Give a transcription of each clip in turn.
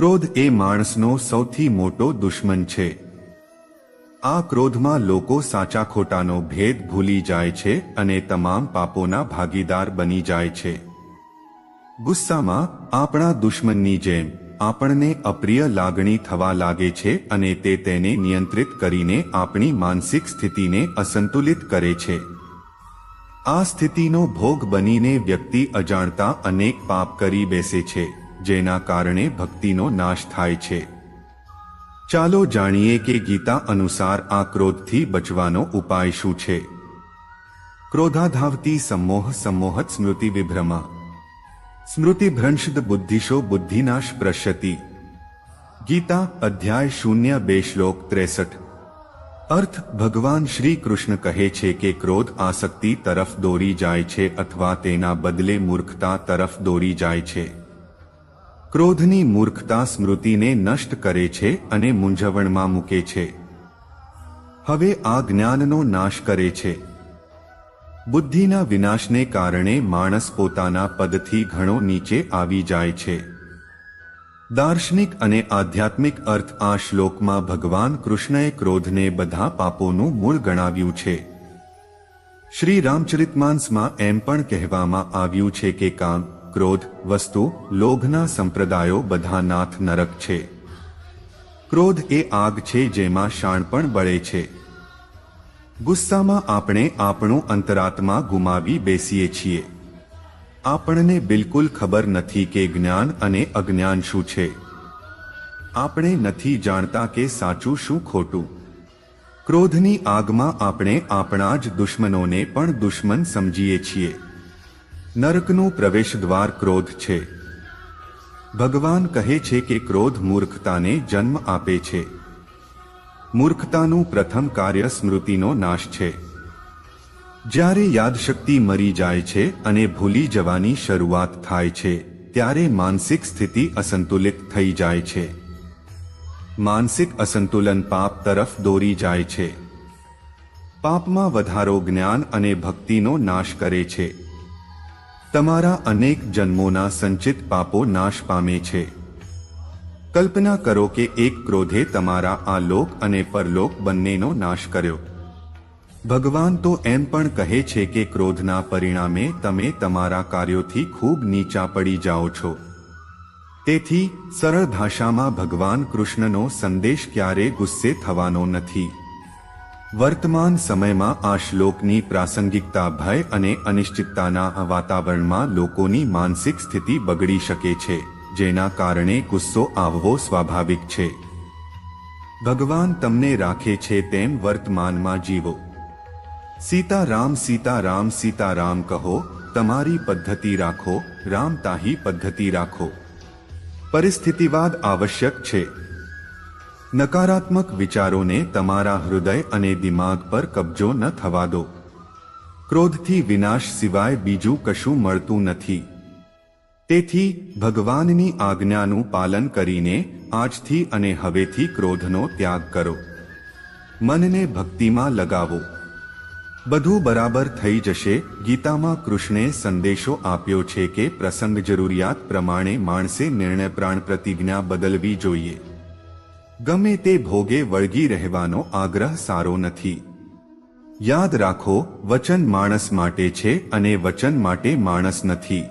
ક્રોધ એ માણસનો સૌથી મોટો દુશ્મન છે. આ ક્રોધમાં લોકો સાચા ખોટાનો ભેદ ભૂલી જાય છે અને તમામ પાપોના ભાગીદાર બની જાય છે. ગુસ્સામાં આપણા દુશ્મનની જેમ આપણને અપ્રિય લાગણી થવા લાગે છે અને તે તેને નિયંત્રિત કરીને આપણી માનસિક સ્થિતિને અસંતુલિત કરે છે. આ સ્થિતિનો ભોગ બનીને વ્યક્તિ અજાણતા અનેક પાપ કરી બેસે છે. જેના કારણે ભક્તિનો નાશ થાય છે. ચાલો જાણીએ કે ગીતા અનુસાર આ ક્રોધથી બચવાનો ઉપાય શું છે. ક્રોધાધાવતી સમોહ સમોહત સ્મૃતિ વિભ્રમા. સ્મૃતિભ્રંશદ બુદ્ધિશો બુદ્ધિનાશ પ્રશતિ. ગીતા અધ્યાય શૂન્ય બે શ્લોક ત્રેસઠ. અર્થ ભગવાન શ્રી કૃષ્ણ કહે છે કે ક્રોધ આસક્તિ તરફ દોરી જાય છે અથવા તેના બદલે મૂર્ખતા તરફ દોરી જાય છે. ક્રોધની મૂર્ખતા સ્મૃતિને નષ્ટ કરે છે અને મૂંઝવણમાં મૂકે છે. હવે આ જ્ઞાનનો નાશ કરે છે. બુદ્ધિના વિનાશને કારણે માણસ પોતાના પદથી ઘણો નીચે આવી જાય છે. દાર્શનિક અને આધ્યાત્મિક અર્થ આ શ્લોકમાં ભગવાન કૃષ્ણએ ક્રોધને બધા પાપોનું મૂળ ગણાવ્યું છે. શ્રી રામચરિતમાંસમાં એમ પણ કહેવામાં આવ્યું છે કે કામ ક્રોધ, વસ્તુ, લોભના સંપ્રદાયો બધા નાથ નરક છે. ક્રોધ એ આગ છે જેમાં શાણ પણ બળે છે. ગુસ્સામાં આપણે આપણું અંતરાત્મા ગુમાવી બેસીએ છીએ. આપણને બિલકુલ ખબર નથી કે જ્ઞાન અને અજ્ઞાન શું છે. આપણે નથી જાણતા કે સાચું શું ખોટું. ક્રોધની આગમાં આપણે આપણા જ દુશ્મનોને પણ દુશ્મન સમજીએ છીએ. નરકનું પ્રવેશ દ્વાર ક્રોધ છે. ભગવાન કહે છે કે ક્રોધ મૂર્ખતાને જન્મ આપે છે. મૂર્ખતાનું પ્રથમ કાર્ય સ્મૃતિનો નાશ છે. જ્યારે યાદશક્તિ મરી જાય છે અને ભૂલી જવાની શરૂઆત થાય છે, ત્યારે માનસિક સ્થિતિ અસંતુલિત થઈ જાય છે. માનસિક અસંતુલન પાપ તરફ દોરી જાય છે. પાપમાં વધારો જ્ઞાન અને ભક્તિનો નાશ કરે છે. તમારા અનેક જન્મોના સંચિત પાપો નાશ પામે છે. કલ્પના કરો કે એક ક્રોધે તમારા આ લોક અને પરલોક બંનેનો નાશ કર્યો. ભગવાન તો એમ પણ કહે છે કે ક્રોધના પરિણામે તમે તમારા કાર્યોથી ખૂબ નીચા પડી જાઓ છો. તેથી સરળ ભાષામાં ભગવાન કૃષ્ણનો સંદેશ ક્યારે ગુસ્સે થવાનો નથી. વર્તમાન સમયમાં આ શ્લોકની પ્રાસંગિકતા ભય અને અનિશ્ચિતતાના વાતાવરણમાં લોકોની માનસિક સ્થિતિ બગડી શકે છે, જેના કારણે ગુસ્સો આવવો સ્વાભાવિક છે. ભગવાન તમને રાખે છે તેમ વર્તમાનમાં જીવો. સીતારામ સીતારામ સીતારામ કહો, તમારી પદ્ધતિ રાખો, રામ તાહી પદ્ધતિ રાખો. પરિસ્થિતિવાદ આવશ્યક છે. નકારાત્મક વિચારોને તમારા હૃદય અને દિમાગ પર કબજો ન થવા દો. ક્રોધથી વિનાશ સિવાય બીજું કશું મળતું નથી. તેથી ભગવાનની આજ્ઞાનું પાલન કરીને આજથી અને હવેથી ક્રોધનો ત્યાગ કરો. મનને ભક્તિમાં લગાવો. બધું બરાબર થઈ જશે. ગીતામાં કૃષ્ણે સંદેશો આપ્યો છે કે પ્રસંગ જરૂરિયાત પ્રમાણે માણસે નિર્ણય પ્રાણ પ્રતિજ્ઞા બદલવી જોઈએ. ગમે તે ભોગે વળગી રહેવાનો આગ્રહ સારો નથી. યાદ રાખો, વચન માણસ માટે છે અને વચન માટે માણસ નથી.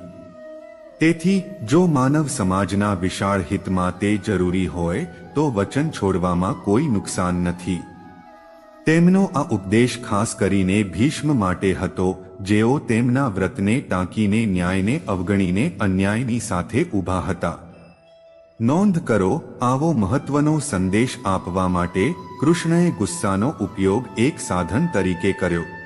તેથી, જો માનવ સમાજના વિશાળ હિતમાં તે જરૂરી હોય, તો વચન છોડવામાં કોઈ નુકસાન નથી. તેમનો આ ઉપદેશ ખાસ કરીને ભીષ્મ માટે હતો, જેઓ તેમના વ્રતને ટાંકીને ન્યાયને અવગણીને અન્યાયની સાથે ઊભા હતા. નોંધ કરો આવો મહત્વનો સંદેશ આપવા માટે કૃષ્ણએ ગુસ્સાનો ઉપયોગ એક સાધન તરીકે કર્યો.